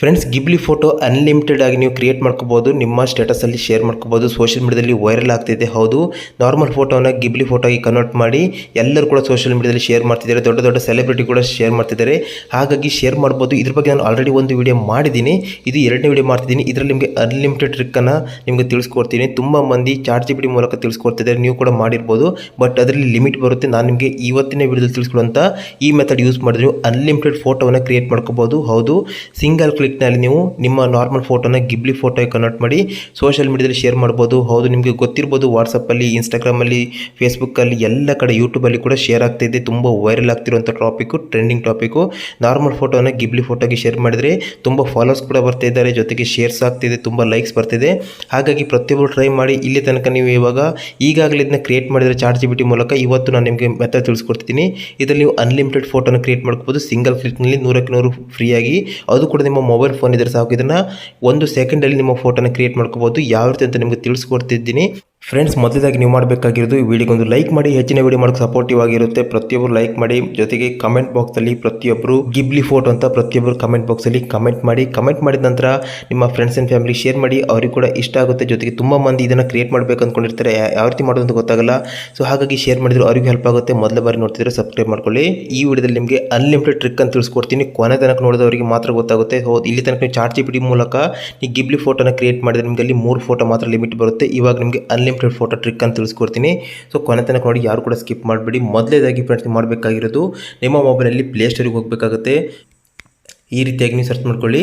Friends ಗಿಬ್ಲಿ photo unlimited ಆಗಿ ನೀವು create ಮಾಡ್ಕೋಬೋದು, ನಿಮ್ಮ ಸ್ಟೇಟಸಲ್ಲಿ ಶೇರ್ ಮಾಡ್ಕೋಬೋದು ಸೋಷಿಯಲ್ ಮೀಡಿಯಾದಲ್ಲಿ ವೈರಲ್ ಆಗ್ತಿದೆ, ಹೌದು. ನಾರ್ಮಲ್ ಫೋಟೋನ ಗಿಬ್ಲಿ ಫೋಟೋ ಆಗಿ ಕನ್ವರ್ಟ್ ಮಾಡಿ, ಎಲ್ಲರೂ ಕೂಡ ಸೋಷಿಯಲ್ ಮೀಡಿಯಾದಲ್ಲಿ ಶೇರ್ ಮಾಡ್ತಿದ್ದಾರೆ, ದೊಡ್ಡ ದೊಡ್ಡ ಸೆಲೆಬ್ರಿಟಿ ಕೂಡ ಶೇರ್ ಮಾಡ್ತಿದ್ದಾರೆ. ಹಾಗಾಗಿ ಶೇರ್ ಮಾಡ್ಬೋದು. ಇದ್ರ ಬಗ್ಗೆ ನಾನು ಆಲ್ರೆಡಿ ಒಂದು ವಿಡಿಯೋ ಮಾಡಿದ್ದೀನಿ. ಇದು ಎರಡನೇ ವಿಡಿಯೋ ಮಾಡ್ತಿದ್ದೀನಿ. ಇದರಲ್ಲಿ ನಿಮಗೆ ಅನ್ಲಿಮಿಟೆಡ್ ಟ್ರಿಕ್ಕನ್ನು ನಿಮಗೆ ತಿಳಿಸ್ಕೊಡ್ತೀನಿ. ತುಂಬ ಮಂದಿ ಚಾರ್ಜ್ ಜಿ ಬಿ ಮೂಲಕ ತಿಳಿಸ್ಕೊಡ್ತಿದ್ದಾರೆ. ನೀವು ಕೂಡ ಮಾಡಿರ್ಬೋದು. ಬಟ್ ಅದರಲ್ಲಿ ಲಿಮಿಟ್ ಬರುತ್ತೆ. ನಾನು ನಿಮಗೆ ಇವತ್ತಿನ ವಿಡಿಯೋದಲ್ಲಿ ತಿಳಿಸ್ಕೊಡುವಂಥ ಈ ಮೆಥಡ್ ಯೂಸ್ ಮಾಡಿದ್ರೆ. ಅನ್ಲಿಮಿಟೆಡ್ ಫೋಟೋವನ್ನು ಕ್ರಿಯೇಟ್ ಮಾಡ್ಕೋಬೋದು. ಹೌದು. ಸಿಂಗಲ್ ಕ್ಲಿಕ್ನಲ್ಲಿ ನೀವು ನಿಮ್ಮ ನಾರ್ಮಲ್ ಫೋಟೋನ ಗಿಬ್ಲಿ ಫೋಟೋ ಕನ್ವರ್ಟ್ ಮಾಡಿ ಸೋಷಿಯಲ್ ಮೀಡಿಯಾದಲ್ಲಿ ಶೇರ್ ಮಾಡ್ಬೋದು. ಹೌದು, ನಿಮಗೆ ಗೊತ್ತಿರ್ಬೋದು ವಾಟ್ಸಪ್ಪಲ್ಲಿ ಇನ್ಸ್ಟಾಗ್ರಾಮಲ್ಲಿ ಫೇಸ್ಬುಕ್ಕಲ್ಲಿ ಎಲ್ಲ ಕಡೆ ಯೂಟ್ಯೂಬಲ್ಲಿ ಕೂಡ ಶೇರ್ ಆಗ್ತಿದೆ ತುಂಬ ವೈರಲ್ ಆಗ್ತಿರುವಂಥ ಟಾಪಿಕ್ಕು ಟ್ರೆಂಡಿಂಗ್ ಟಾಪಿಕ್ಕು ನಾರ್ಮಲ್ ಫೋಟೋನ ಗಿಬ್ಲಿ ಫೋಟೋಗೆ ಶೇರ್ ಮಾಡಿದರೆ ತುಂಬ ಫಾಲೋಸ್ ಕೂಡ ಬರ್ತಾ ಇದ್ದಾರೆ. ಜೊತೆಗೆ ಶೇರ್ಸ್ ಆಗ್ತಿದೆ ತುಂಬ ಲೈಕ್ಸ್ ಬರ್ತಿದೆ ಹಾಗಾಗಿ ಪ್ರತಿಯೊಬ್ಬರು ಟ್ರೈ ಮಾಡಿ, ಇಲ್ಲಿ ತನಕ ನೀವು ಇವಾಗ ಈಗಾಗಲೇ ಇದನ್ನ ಕ್ರಿಯೇಟ್ ಮಾಡಿದರೆ ಚಾರ್ಜ್ ಜಿ ಬಿ ಮೂಲಕ ಇವತ್ತು ನಾನು ನಿಮಗೆ ಮೆಥಡ್ ತಿಳಿಸ್ಕೊಡ್ತೀನಿ. ಇದರಲ್ಲಿ ನೀವು ಅನ್ಲಿಮಿಟೆಡ್ ಫೋಟೋನ ಕ್ರಿಯೇಟ್ ಮಾಡ್ಕೋಬೋದು. ಸಿಂಗಲ್ ಕ್ಲಿಕ್ನಲ್ಲಿ ನೂರಕ್ಕೆ ನೂರು ಫ್ರೀಯಾಗಿ ಅದು ಕೂಡ ನಿಮ್ಮ ಮೊಬೈಲ್ ಫೋನ್ ಇದ್ರೆ ಸಾಕು. ಇದನ್ನ ಒಂದು ಸೆಕೆಂಡ್ ಅಲ್ಲಿ ನಿಮ್ಮ ಫೋಟೋನ ಕ್ರಿಯೇಟ್ ಮಾಡ್ಕೋಬೋದು. ಯಾವ ರೀತಿ ಅಂತ ನಿಮಗೆ ತಿಳಿಸ್ಕೊಡ್ತಿದ್ದೀನಿ. ಫ್ರೆಂಡ್ಸ್ ಮೊದಲಾಗಿ ನೀವು ಮಾಡಬೇಕಾಗಿರೋದು ಈ ವಿಡಿಯೋಗೆ ಒಂದು ಲೈಕ್ ಮಾಡಿ, ಹೆಚ್ಚಿನ ವಿಡಿಯೋ ಮಾಡೋಕ್ಕೆ ಸಪೋರ್ಟಿವ್ ಆಗಿರುತ್ತೆ. ಪ್ರತಿಯೊಬ್ಬರು ಲೈಕ್ ಮಾಡಿ, ಜೊತೆಗೆ ಕಮೆಂಟ್ ಬಾಕ್ಸಲ್ಲಿ ಪ್ರತಿಯೊಬ್ಬರು ಗಿಬ್ಲಿ ಫೋಟೋ ಅಂತ ಪ್ರತಿಯೊಬ್ಬರು ಕಮೆಂಟ್ ಬಾಕ್ಸಲ್ಲಿ ಕಮೆಂಟ್ ಮಾಡಿ. ಕಮೆಂಟ್ ಮಾಡಿದ ನಂತರ ನಿಮ್ಮ ಫ್ರೆಂಡ್ಸ್ ಆ್ಯಂಡ್ ಫ್ಯಾಮಿಲಿ ಶೇರ್ ಮಾಡಿ. ಅವ್ರಿಗೆ ಕೂಡ ಇಷ್ಟ ಆಗುತ್ತೆ. ಜೊತೆಗೆ ತುಂಬ ಮಂದಿ ಇದನ್ನು ಕ್ರಿಯೇಟ್ ಮಾಡಬೇಕು ಅಂದ್ಕೊಂಡಿರ್ತಾರೆ ಯಾವ ರೀತಿ ಮಾಡೋದು ಅಂತ ಗೊತ್ತಾಗಲ್ಲ. ಸೊ ಹಾಗಾಗಿ ಶೇರ್ ಮಾಡಿದ್ರು ಅವ್ರಿಗೆ ಹೆಲ್ಪ್ ಆಗುತ್ತೆ. ಮೊದಲ ಬಾರಿ ನೋಡ್ತಿದ್ರೆ ಸಬ್ಸ್ಕ್ರೈಬ್ ಮಾಡ್ಕೊಳ್ಳಿ. ಈ ವಿಡಿಯೋದಲ್ಲಿ ನಿಮಗೆ ಅನ್ಲಿಮಿಟೆಡ್ ಟ್ರಿಕ್ ಅಂತ ತಿಳಿಸ್ಕೊಡ್ತೀನಿ. ಕೊನೆ ತನಕ ನೋಡಿದವರಿಗೆ ಮಾತ್ರ ಗೊತ್ತಾಗುತ್ತೆ. ಹೌದು ಇಲ್ಲಿ ತನಕ ನೀವು ಚಾರ್ಟ್ ಜಿ ಪಿ ಟಿ ಮೂಲಕ ಈ ಗಿಬ್ಲಿ ಫೋಟೋನ ಕ್ರಿಯೇಟ್ ಮಾಡಿದ್ರೆ ನಿಮಗೆ ಅಲ್ಲಿ ಮೂರು ಫೋಟೋ ಮಾತ್ರ ಲಿಮಿಟ್ ಬರುತ್ತೆ. ಇವಾಗ ನಿಮಗೆ ಅನ್ಲಿಮಿಟೆಡ್ ಫೋಟೋ ಟ್ರಿಕ್ ಅಂತ ತಿಳಿಸ್ಕೊಡ್ತೀನಿ. ಸೊ ಕೊನೆ ತನಕ ನೋಡಿ ಯಾರು ಕೂಡ ಸ್ಕಿಪ್ ಮಾಡಬೇಡಿ. ಮೊದಲೇದಾಗಿ ಫ್ರೆಂಡ್ಸ್ ಮಾಡಬೇಕಾಗಿರೋದು ನಿಮ್ಮ ಮೊಬೈಲಲ್ಲಿ ಪ್ಲೇಸ್ಟೋರಿಗೆ ಹೋಗಬೇಕಾಗುತ್ತೆ. ಈ ರೀತಿಯಾಗಿ ನೀವು ಸರ್ಚ್ ಮಾಡ್ಕೊಳ್ಳಿ.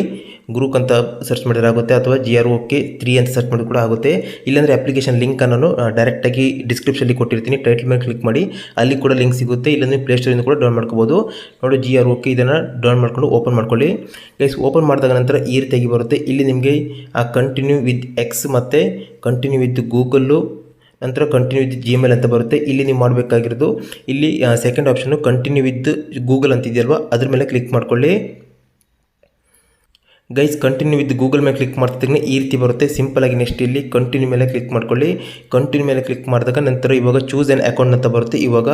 ಗ್ರೂಪ್ ಅಂತ ಸರ್ಚ್ ಆಗುತ್ತೆ, ಅಥವಾ G R O K three ಅಂತ ಸರ್ಚ್ ಮಾಡಿ ಕೂಡ ಆಗುತ್ತೆ. ಇಲ್ಲಾಂದರೆ ಅಪ್ಲಿಕೇಶನ್ ಲಿಂಕನ್ನು ನಾನು ಡೈರೆಕ್ಟಾಗಿ ಡಿಸ್ಕ್ರಿಪ್ಷನಲ್ಲಿ ಕೊಟ್ಟಿರ್ತೀನಿ. ಟೈಟಲ್ ಮೇಲೆ ಕ್ಲಿಕ್ ಮಾಡಿ, ಅಲ್ಲಿ ಕೂಡ ಲಿಂಕ್ ಸಿಗುತ್ತೆ. ಇಲ್ಲಾಂದರೆ ಪ್ಲೇಸ್ಟೋರಿಂದ ಕೂಡ ಡೌನ್ ಮಾಡ್ಕೋಬೋದು. ನೋಡಿ ಜಿ ಆರ್ ಓಕೆ ಇದನ್ನು ಡೌನ್ ಮಾಡ್ಕೊಂಡು ಓಪನ್ ಮಾಡ್ಕೊಳ್ಳಿ. ಗೈಸ್ ಓಪನ್ ಮಾಡಿದಾಗ ನಂತರ ಈ ರೀತಿಯಾಗಿ ಬರುತ್ತೆ. ಇಲ್ಲಿ ನಿಮಗೆ, ಆ ಕಂಟಿನ್ಯೂ ವಿತ್ ಎಕ್ಸ್ ಮತ್ತು ಕಂಟಿನ್ಯೂ ವಿತ್ ಗೂಗಲ್ಲು ನಂತರ ಕಂಟಿನ್ಯೂ ವಿತ್ ಜಿಮೇಲ್ ಅಂತ ಬರುತ್ತೆ. ಇಲ್ಲಿ ನೀವು ಮಾಡಬೇಕಾಗಿರೋದು, ಇಲ್ಲಿ second option continue with Google ಅಂತಿದೆಯಲ್ವ ಅದ್ರ ಮೇಲೆ ಕ್ಲಿಕ್ ಮಾಡ್ಕೊಳ್ಳಿ. ಗೈಸ್ ಕಂಟಿನ್ಯೂ ವಿತ್ ಗೂಗಲ್ ಮೇಲೆ ಕ್ಲಿಕ್ ಮಾಡ್ತಿದ್ದೀನಿ. ಈ ರೀತಿ ಬರುತ್ತೆ. ಸಿಂಪಲ್ ಆಗಿ ನೆಕ್ಸ್ಟ್ ಇಲ್ಲಿ ಕಂಟಿನ್ಯೂ ಮೇಲೆ ಕ್ಲಿಕ್ ಮಾಡ್ಕೊಳ್ಳಿ. ಕಂಟಿನ್ಯೂ ಮೇಲೆ ಕ್ಲಿಕ್ ಮಾಡಿದಾಗ ನಂತರ ಇವಾಗ ಚೂಸ್ ಆ್ಯನ್ ಅಕೌಂಟ್ ಅಂತ ಬರುತ್ತೆ. ಇವಾಗ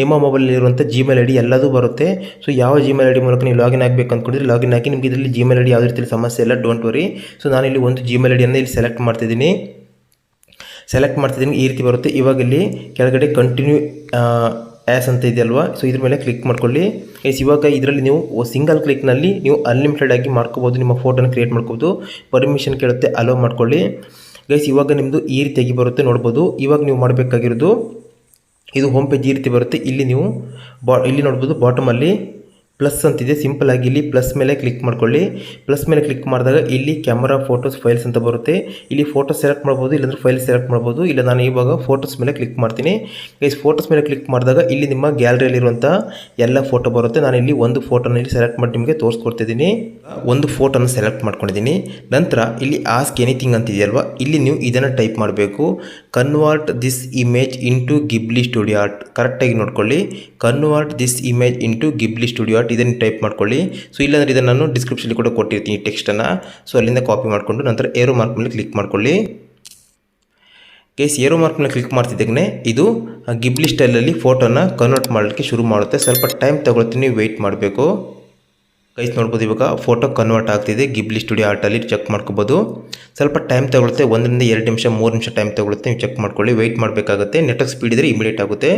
ನಿಮ್ಮ ಮೊಬೈಲಲ್ಲಿರುವಂಥ ಜಿಮೇಲ್ ಐ ಡಿ ಎಲ್ಲದೂ ಬರುತ್ತೆ. ಸೊ ಯಾವ ಜಿಮೇಲ್ ಐ ಡಿ ಮೂಲಕ ನೀವು ಲಾಗಿನ್ ಆಗಬೇಕು ಅಂದ್ಕೊಂಡಿದ್ರೆ ಲಾಗಿನ್ ಆಗಿ ನಿಮಗೆ ಇದರಲ್ಲಿ ಜಿಮೇಲ್ ಐ ಡಿ ಯಾವುದೇ ರೀತಿಯಲ್ಲಿ ಸಮಸ್ಯೆ ಇಲ್ಲ ಡೋಂಟ್ ವರಿ ಸೊ ನಾನಿಲ್ಲಿ ಒಂದು ಜಿಮೇಲ್ ಐ ಡಿಯನ್ನು ಇಲ್ಲಿ ಸೆಲೆಕ್ಟ್ ಮಾಡ್ತಿದ್ದೀನಿ. ಸೆಲೆಕ್ಟ್ ಮಾಡ್ತಿದ್ದೀನಿ. ಈ ರೀತಿ ಬರುತ್ತೆ. ಇವಾಗ ಇಲ್ಲಿ ಕೆಳಗಡೆ ಕಂಟಿನ್ಯೂ ಆ್ಯಸ್ ಅಂತ ಇದೆಯಲ್ವಾ? ಸೊ ಇದ್ರ ಮೇಲೆ ಕ್ಲಿಕ್ ಮಾಡ್ಕೊಳ್ಳಿ. ಎಸ್ ಇವಾಗ ಇದರಲ್ಲಿ ನೀವು ಸಿಂಗಲ್ ಕ್ಲಿಕ್ನಲ್ಲಿ ನೀವು ಅನ್ಲಿಮಿಟೆಡ್ ಆಗಿ ಮಾಡ್ಕೋಬೋದು, ನಿಮ್ಮ ಫೋಟೋನ ಕ್ರಿಯೇಟ್ ಮಾಡ್ಕೋಬೋದು. ಪರ್ಮಿಷನ್ ಕೇಳುತ್ತೆ ಅಲೋ ಮಾಡ್ಕೊಳ್ಳಿ. ಗೈಸ್ ಇವಾಗ ನಿಮ್ಮದು ಈ ರೀತಿಯಾಗಿ ಬರುತ್ತೆ, ನೋಡ್ಬೋದು. ಇವಾಗ ನೀವು ಮಾಡಬೇಕಾಗಿರೋದು, ಇದು ಹೋಮ್ ಪೇಜ್ ಈ ರೀತಿ ಬರುತ್ತೆ. ಇಲ್ಲಿ ನೀವು ಬಾ, ಇಲ್ಲಿ ನೋಡ್ಬೋದು ಬಾಟಮಲ್ಲಿ ಪ್ಲಸ್ ಅಂತಿದೆ. ಸಿಂಪಲ್ ಆಗಿ ಇಲ್ಲಿ ಪ್ಲಸ್ ಮೇಲೆ ಕ್ಲಿಕ್ ಮಾಡ್ಕೊಳ್ಳಿ. ಪ್ಲಸ್ ಮೇಲೆ ಕ್ಲಿಕ್ ಮಾಡಿದಾಗ ಇಲ್ಲಿ ಕ್ಯಾಮರಾ ಫೋಟೋಸ್ ಫೈಲ್ಸ್ ಅಂತ ಬರುತ್ತೆ. ಇಲ್ಲಿ ಫೋಟೋ ಸೆಲೆಕ್ಟ್ ಮಾಡ್ಬೋದು, ಇಲ್ಲಾಂದ್ರೆ ಫೈಲ್ ಸೆಲೆಕ್ಟ್ ಮಾಡ್ಬೋದು. ಇಲ್ಲ, ನಾನು ಇವಾಗ ಫೋಟೋಸ್ ಮೇಲೆ ಕ್ಲಿಕ್ ಮಾಡ್ತೀನಿ. ಗೈಸ್ ಫೋಟೋಸ್ ಮೇಲೆ ಕ್ಲಿಕ್ ಮಾಡಿದಾಗ ಇಲ್ಲಿ ನಿಮ್ಮ ಗ್ಯಾಲರಿಯಲ್ಲಿರುವಂಥ ಎಲ್ಲ ಫೋಟೋ ಬರುತ್ತೆ. ನಾನು ಇಲ್ಲಿ ಒಂದು ಫೋಟೋನ ಇಲ್ಲಿ ಸೆಲೆಕ್ಟ್ ಮಾಡಿ ನಿಮಗೆ ತೋರಿಸ್ಕೊಡ್ತಿದ್ದೀನಿ ಒಂದು ಫೋಟೋನ ಸೆಲೆಕ್ಟ್ ಮಾಡ್ಕೊಂಡಿದ್ದೀನಿ. ನಂತರ ಇಲ್ಲಿ ಆಸ್ಕ್ ಎನಿಥಿಂಗ್ ಅಂತಿದೆಯಲ್ವಾ? ಇಲ್ಲಿ ನೀವು ಇದನ್ನು ಟೈಪ್ ಮಾಡಬೇಕು. Convert this image into Ghibli studio art ಕರೆಕ್ಟಾಗಿ ನೋಡ್ಕೊಳ್ಳಿ. Convert this image into Ghibli studio ಇದನ್ನು ಟೈಪ್ ಮಾಡ್ಕೊಳ್ಳಿ. ಸೊ ಇಲ್ಲಾಂದರೆ ಇದನ್ನು ನಾನು ಡಿಸ್ಕ್ರಿಪ್ಷನಲ್ಲಿ ಕೂಡ ಕೊಟ್ಟಿರ್ತೀನಿ ಟೆಕ್ಸ್ಟನ್ನು ಸೊ ಅಲ್ಲಿಂದ ಕಾಪಿ ಮಾಡಿಕೊಂಡು ನಂತರ ಏರೋ ಮಾರ್ಕ್ ಮೇಲೆ ಕ್ಲಿಕ್ ಮಾಡ್ಕೊಳ್ಳಿ. ಕೇಸ್ ಏರೋ ಮಾರ್ಕ್ ಮೇಲೆ ಕ್ಲಿಕ್ ಮಾಡ್ತಿದ್ದಾಗನೆ ಇದು ಗಿಬ್ಲಿ ಸ್ಟೈಲಲ್ಲಿ ಫೋಟೋನ ಕನ್ವರ್ಟ್ ಮಾಡಲಿಕ್ಕೆ ಶುರು ಮಾಡುತ್ತೆ. ಸ್ವಲ್ಪ ಟೈಮ್ ತಗೊಳ್ತೀನಿ ವೆಯ್ಟ್ ಮಾಡಬೇಕು. ಗೈಸ್ ನೋಡ್ಬೋದು ಇವಾಗ ಫೋಟೋ ಕನ್ವರ್ಟ್ ಆಗ್ತಿದೆ. ಗಿಬ್ಲಿ ಸ್ಟುಡಿಯೋ ಆರ್ಟಲ್ಲಿ ಚೆಕ್ ಮಾಡ್ಕೋಬೋದು. ಸ್ವಲ್ಪ ಟೈಮ್ ತಗೊಳುತ್ತೆ ಒಂದರಿಂದ ಎರಡು ನಿಮಿಷ, ಮೂರು ನಿಮಿಷ ಟೈಮ್ ತಗೊಳುತ್ತೆ ನೀವು ಚೆಕ್ ಮಾಡ್ಕೊಳ್ಳಿ. ವೆಯ್ಟ್ ಮಾಡಬೇಕಾಗುತ್ತೆ. ನೆಟ್ವರ್ಕ್ ಸ್ಪೀಡ್ ಇದ್ದರೆ ಇಮಿಡಿಯೇಟ್ ಆಗುತ್ತೆ.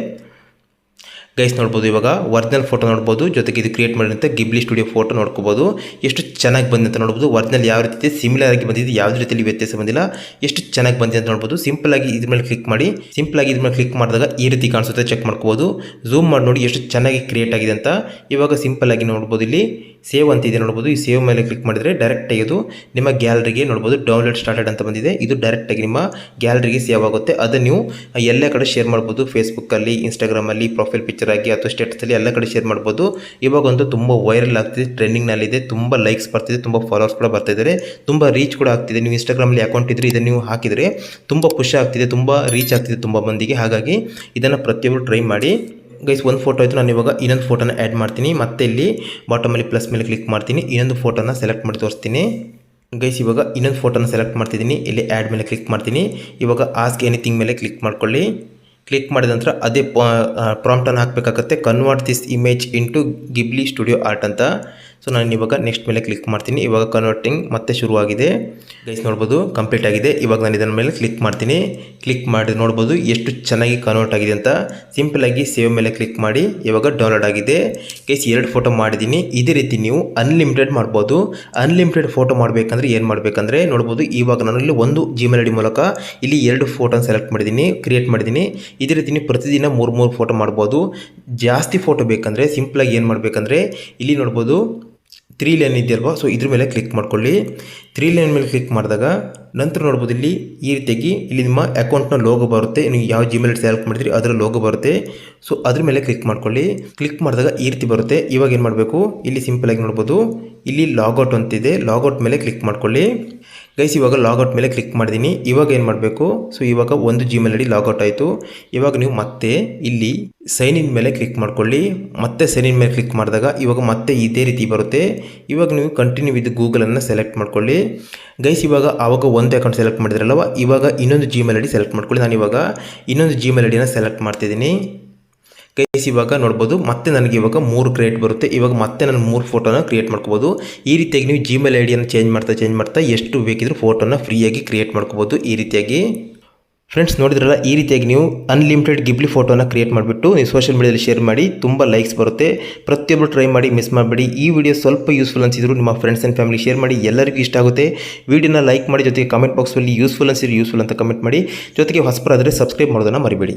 ಗೈಸ್ ನೋಡ್ಬೋದು ಇವಾಗ ವರ್ಜಿನಲ್ ಫೋಟೋ ನೋಡ್ಬೋದು. ಜೊತೆಗೆ ಇದು ಕ್ರಿಯೇಟ್ ಮಾಡಿದಂಥ ಗಿಬ್ಲಿ ಸ್ಟುಡಿಯೋ ಫೋಟೋ ನೋಡ್ಕೋಬೋದು. ಎಷ್ಟು ಚೆನ್ನಾಗಿ ಬಂದಿದೆ ಅಂತ ನೋಡ್ಬೋದು. ವರ್ಜಿನಲ್ ಯಾವ ರೀತಿ ಸಿಮಿಲರ್ ಆಗಿ ಬಂದಿದೆ, ಯಾವುದೇ ರೀತಿಯಲ್ಲಿ ವ್ಯತ್ಯಾಸ ಬಂದಿಲ್ಲ. ಎಷ್ಟು ಚೆನ್ನಾಗಿ ಬಂದಿದೆ ಅಂತ ನೋಡ್ಬೋದು. ಸಿಂಪಲ್ ಆಗಿ ಇದ್ರ ಮೇಲೆ ಕ್ಲಿಕ್ ಮಾಡಿ. ಸಿಂಪಲ್ ಆಗಿ ಇದ್ರ ಮೇಲೆ ಕ್ಲಿಕ್ ಮಾಡಿದಾಗ ಈ ರೀತಿ ಕಾಣಿಸುತ್ತೆ ಚೆಕ್ ಮಾಡ್ಕೋಬೋದು. ಝೂಮ್ ಮಾಡಿ ನೋಡಿ ಎಷ್ಟು ಚೆನ್ನಾಗಿ ಕ್ರಿಯೇಟ್ ಆಗಿದೆ ಅಂತ. ಇವಾಗ ಸಿಂಪಲ್ ಆಗಿ ನೋಡ್ಬೋದು ಇಲ್ಲಿ. ಸೇವ್ ಅಂತ ಇದೆ ನೋಡ್ಬೋದು. ಈ ಸೇವ್ ಮೇಲೆ ಕ್ಲಿಕ್ ಮಾಡಿದರೆ ಡೈರೆಕ್ಟಾಗಿ ಅದು ನಿಮ್ಮ ಗ್ಯಾಲರಿಗೆ ನೋಡ್ಬೋದು. ಡೌನ್ಲೋಡ್ ಸ್ಟಾರ್ಟೆಡ್ ಅಂತ ಬಂದಿದೆ. ಇದು ಡೈರೆಕ್ಟ್ ಆಗಿ ನಿಮ್ಮ ಗ್ಯಾಲರಿಗೆ ಸೇವ್ ಆಗುತ್ತೆ. ಅದನ್ನು ನೀವು ಎಲ್ಲ ಕಡೆ ಶೇರ್ ಮಾಡ್ಬೋದು. ಫೇಸ್ಬುಕ್ಕಲ್ಲಿ ಇನ್ಸ್ಟಾಗ್ರಾಮಲ್ಲಿ ಪ್ರೊಫೈಲ್ ಪಿಕ್ಚರ್ ಆಗಿ ಅಥವಾ ಸ್ಟೇಟಸಲ್ಲಿ ಎಲ್ಲ ಕಡೆ ಶೇರ್ ಮಾಡ್ಬೋದು. ಇವಾಗ ಒಂದು ತುಂಬ ವೈರಲ್ ಆಗ್ತಿದೆ ಟ್ರೆಂಡಿಂಗ್ನಲ್ಲಿದೆ ತುಂಬ ಲೈಕ್ಸ್ ಬರ್ತಿದೆ, ತುಂಬ ಫಾಲೋವರ್ಸ್ ಕೂಡ ಬರ್ತಾ ಇದ್ದಾರೆ ತುಂಬ ರೀಚ್ ಕೂಡ ಆಗ್ತಿದೆ. ನೀವು ಇನ್ಸ್ಟಾಗ್ರಾಮಲ್ಲಿ ಅಕೌಂಟ್ ಇದ್ದರೆ ಇದನ್ನು ನೀವು ಹಾಕಿದರೆ ತುಂಬ ಖುಷಿ ಆಗ್ತಿದೆ, ತುಂಬ ರೀಚ್ ಆಗ್ತಿದೆ ತುಂಬ ಮಂದಿಗೆ. ಹಾಗಾಗಿ ಇದನ್ನು ಪ್ರತಿಯೊಬ್ಬರು ಟ್ರೈ ಮಾಡಿ. ಗೈಸ್ ಒಂದು ಫೋಟೋ ಆಯಿತು, ನಾನು ಇವಾಗ ಇನ್ನೊಂದು ಫೋಟೋನ ಆ್ಯಡ್ ಮಾಡ್ತೀನಿ. ಮತ್ತೆ ಇಲ್ಲಿ ಬಾಟಮಲ್ಲಿ ಪ್ಲಸ್ ಮೇಲೆ ಕ್ಲಿಕ್ ಮಾಡ್ತೀನಿ. ಇನ್ನೊಂದು ಫೋಟೋನ ಸೆಲೆಕ್ಟ್ ಮಾಡಿ ತೋರಿಸ್ತೀನಿ. ಗೈಸ್ ಇವಾಗ ಇನ್ನೊಂದು ಫೋಟೋನ ಸೆಲೆಕ್ಟ್ ಮಾಡ್ತಿದ್ದೀನಿ. ಇಲ್ಲಿ ಆ್ಯಡ್ ಮೇಲೆ ಕ್ಲಿಕ್ ಮಾಡ್ತೀನಿ. ಇವಾಗ ಆಸ್ಕ್ ಎನಿಥಿಂಗ್ ಮೇಲೆ ಕ್ಲಿಕ್ ಮಾಡ್ಕೊಳ್ಳಿ. ಕ್ಲಿಕ್ ಮಾಡಿದ ನಂತರ ಅದೇ ಪ್ರಾಂಪ್ಟನ್ನು ಹಾಕಬೇಕಾಗತ್ತೆ. Convert this image into Ghibli studio art ಅಂತ. ಸೊ ನಾನು ಇವಾಗ ನೆಕ್ಸ್ಟ್ ಮೇಲೆ ಕ್ಲಿಕ್ ಮಾಡ್ತೀನಿ. ಇವಾಗ ಕನ್ವರ್ಟಿಂಗ್ ಮತ್ತೆ ಶುರುವಾಗಿದೆ. ಗೈಸ್ ನೋಡ್ಬೋದು ಕಂಪ್ಲೀಟ್ ಆಗಿದೆ. ಇವಾಗ ನಾನು ಇದರ ಮೇಲೆ ಕ್ಲಿಕ್ ಮಾಡ್ತೀನಿ. ಕ್ಲಿಕ್ ಮಾಡಿ ನೋಡ್ಬೋದು ಎಷ್ಟು ಚೆನ್ನಾಗಿ ಕನ್ವರ್ಟ್ ಆಗಿದೆ ಅಂತ. ಸಿಂಪಲ್ ಆಗಿ ಸೇವ್ ಮೇಲೆ ಕ್ಲಿಕ್ ಮಾಡಿ. ಇವಾಗ ಡೌನ್ಲೋಡ್ ಆಗಿದೆ. ಗೈಸ್ ಎರಡು ಫೋಟೋ ಮಾಡಿದ್ದೀನಿ. ಇದೇ ರೀತಿ ನೀವು ಅನ್ಲಿಮಿಟೆಡ್ ಮಾಡ್ಬೋದು. ಅನ್ಲಿಮಿಟೆಡ್ ಫೋಟೋ ಮಾಡಬೇಕಂದ್ರೆ ಏನು ಮಾಡಬೇಕಂದ್ರೆ, ನೋಡ್ಬೋದು, ಇವಾಗ ನಾನು ಇಲ್ಲಿ ಒಂದು ಜಿಮೇಲ್ ಐ ಮೂಲಕ ಇಲ್ಲಿ ಎರಡು ಫೋಟೋನ ಸೆಲೆಕ್ಟ್ ಮಾಡಿದ್ದೀನಿ ಕ್ರಿಯೇಟ್ ಮಾಡಿದ್ದೀನಿ. ಇದೇ ರೀತಿ ನೀವು ಪ್ರತಿದಿನ ಮೂರು ಮೂರು ಫೋಟೋ ಮಾಡ್ಬೋದು. ಜಾಸ್ತಿ ಫೋಟೋ ಬೇಕಂದರೆ ಸಿಂಪ್ಲಾಗಿ ಏನು ಮಾಡಬೇಕಂದ್ರೆ ಇಲ್ಲಿ ನೋಡ್ಬೋದು ತ್ರೀ ಲೈನ್ ಇದೆಯಲ್ವಾ? ಸೊ ಇದ್ರ ಮೇಲೆ ಕ್ಲಿಕ್ ಮಾಡ್ಕೊಳ್ಳಿ. ತ್ರೀ ಲೈನ್ ಮೇಲೆ ಕ್ಲಿಕ್ ಮಾಡಿದಾಗ ನಂತರ ನೋಡ್ಬೋದು ಇಲ್ಲಿ ಈ ರೀತಿಯಾಗಿ ಇಲ್ಲಿ ನಿಮ್ಮ ಅಕೌಂಟ್ನ ಲೋಗೋ ಬರುತ್ತೆ. ನೀವು ಯಾವ ಜಿಮೇಲ್ ಸೆಲೆಕ್ಟ್ ಮಾಡಿದ್ರಿ ಅದರ ಲೋಗೋ ಬರುತ್ತೆ. ಸೊ ಅದ್ರ ಮೇಲೆ ಕ್ಲಿಕ್ ಮಾಡ್ಕೊಳ್ಳಿ. ಕ್ಲಿಕ್ ಮಾಡಿದಾಗ ಈ ರೀತಿ ಬರುತ್ತೆ. ಇವಾಗ ಏನು ಮಾಡಬೇಕು? ಇಲ್ಲಿ ಸಿಂಪಲಾಗಿ ನೋಡ್ಬೋದು. ಇಲ್ಲಿ ಲಾಗೌಟ್ ಅಂತಿದೆ. ಲಾಗೌಟ್ ಮೇಲೆ ಕ್ಲಿಕ್ ಮಾಡ್ಕೊಳ್ಳಿ. ಗೈಸ್ ಇವಾಗ ಲಾಗೌಟ್ ಮೇಲೆ ಕ್ಲಿಕ್ ಮಾಡಿದ್ದೀನಿ ಇವಾಗ ಏನು ಮಾಡಬೇಕು? ಸೊ ಇವಾಗ ಒಂದು ಜಿಮೇಲ್ ಐ ಡಿ ಲಾಗೌಟ್ ಆಯಿತು. ಇವಾಗ ನೀವು ಮತ್ತೆ ಇಲ್ಲಿ ಸೈನ್ ಇನ್ ಮೇಲೆ ಕ್ಲಿಕ್ ಮಾಡ್ಕೊಳ್ಳಿ. ಮತ್ತೆ ಸೈನ್ ಇನ್ ಮೇಲೆ ಕ್ಲಿಕ್ ಮಾಡಿದಾಗ ಇವಾಗ ಮತ್ತೆ ಇದೇ ರೀತಿ ಬರುತ್ತೆ. ಇವಾಗ ನೀವು ಕಂಟಿನ್ಯೂ ವಿತ್ ಗೂಗಲನ್ನು ಸೆಲೆಕ್ಟ್ ಮಾಡ್ಕೊಳ್ಳಿ. ಗೈಸ್ ಇವಾಗ ಆವಾಗ ಒಂದು ಅಕೌಂಟ್ ಸೆಲೆಕ್ಟ್ ಮಾಡಿದ್ರಲ್ಲವ ಇವಾಗ ಇನ್ನೊಂದು ಜಿಮೇಲ್ ಡಿ ಸೆಲೆಕ್ಟ್ ಮಾಡ್ಕೊಳ್ಳಿ ನಾನು ಇವಾಗ ಇನ್ನೊಂದು ಜಿಮೇಲ್ ಐ ಡಿನ ಸೆಲೆಕ್ಟ್ ಮಾಡ್ತಿದ್ದೀನಿ. ಗೈಸ್ ಇವಾಗ ನೋಡ್ಬೋದು, ಮತ್ತೆ ನನಗೆ ಇವಾಗ ಮೂರು ಕ್ರಿಯೇಟ್ ಬರುತ್ತೆ. ಇವಾಗ ಮತ್ತೆ ನಾನು ಮೂರು ಫೋಟೋನ ಕ್ರಿಯೇಟ್ ಮಾಡ್ಕೋಬೋದು. ಈ ರೀತಿಯಾಗಿ ನೀವು ಜಿಮೇಲ್ ಐಡಿಯನ್ನು ಡಿಯನ್ನು ಚೇಂಜ್ ಮಾಡ್ತಾ ಚೇಂಜ್ ಮಾಡ್ತಾ ಎಷ್ಟು ಬೇಕಿದ್ರೂ ಫೋಟೋನ ಫ್ರೀಯಾಗಿ ಕ್ರಿಯೇಟ್ ಮಾಡ್ಕೋಬೋದು ಈ ರೀತಿಯಾಗಿ. ಫ್ರೆಂಡ್ಸ್ ನೋಡಿದ್ರಲ್ಲ, ಈ ರೀತಿಯಾಗಿ ನೀವು ಅನ್ಲಿಮಿಟೆಡ್ ಗಿಬ್ಲಿ ಫೋಟೋನ ಕ್ರಿಯೇಟ್ ಮಾಡಿಬಿಟ್ಟು ನೀವು ಸೋಷಿಯಲ್ ಮೀಡಿಯಾದಲ್ಲಿ ಶೇರ್ ಮಾಡಿ, ತುಂಬ ಲೈಕ್ಸ್ ಬರುತ್ತೆ. ಪ್ರತಿಯೊಬ್ಬರು ಟ್ರೈ ಮಾಡಿ ಮಿಸ್ ಮಾಡಬೇಡಿ. ಈ ವಿಡಿಯೋ ಸ್ವಲ್ಪ ಯೂಸ್ಫುಲ್ ಅನಿಸಿದ್ರು ನಿಮ್ಮ ಫ್ರೆಂಡ್ಸ್ ಆ್ಯಂಡ್ ಫ್ಯಾಮಿಲಿ ಶೇರ್ ಮಾಡಿ, ಎಲ್ಲರಿಗೂ ಇಷ್ಟ ಆಗುತ್ತೆ. ವಿಡಿಯೋನ ಲೈಕ್ ಮಾಡಿ, ಜೊತೆಗೆ ಕಮೆಂಟ್ ಬಾಕ್ಸಲ್ಲಿ ಯೂಸ್ಫುಲ್ ಅನಿಸಿದ್ರೆ ಯೂಸ್ಫುಲ್ ಅಂತ ಕಮೆಂಟ್ ಮಾಡಿ. ಜೊತೆಗೆ ಹೊಸಬರಾದರೆ ಸಬ್ಸ್ಕ್ರೈಬ್ ಮಾಡೋದನ್ನು ಮರಿಬೇಡಿ.